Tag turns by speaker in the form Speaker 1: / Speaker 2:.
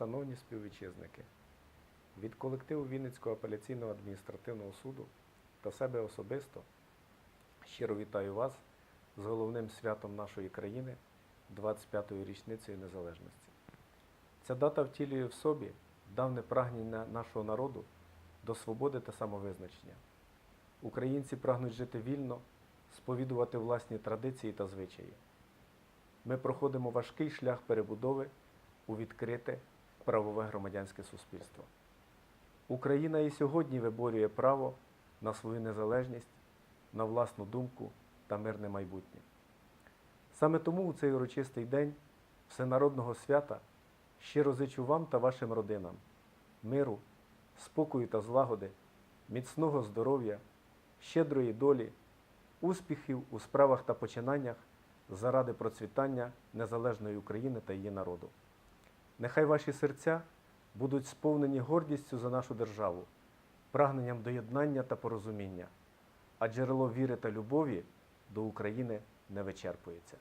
Speaker 1: Шановні співвітчизники, від колективу Вінницького апеляційного адміністративного суду та себе особисто щиро вітаю вас з головним святом нашої країни 25-ї річницею незалежності. Ця дата втілює в собі давне прагнення нашого народу до свободи та самовизначення. Українці прагнуть жити вільно, сповідувати власні традиції та звичаї. Ми проходимо важкий шлях перебудови у відкрите правове громадянське суспільство. Україна і сьогодні виборює право на свою незалежність, на власну думку та мирне майбутнє. Саме тому у цей урочистий день всенародного свята щиро зичу вам та вашим родинам миру, спокою та злагоди, міцного здоров'я, щедрої долі, успіхів у справах та починаннях заради процвітання незалежної України та її народу. Нехай ваші серця будуть сповнені гордістю за нашу державу, прагненням до єднання та порозуміння, а джерело віри та любові до України не вичерпується.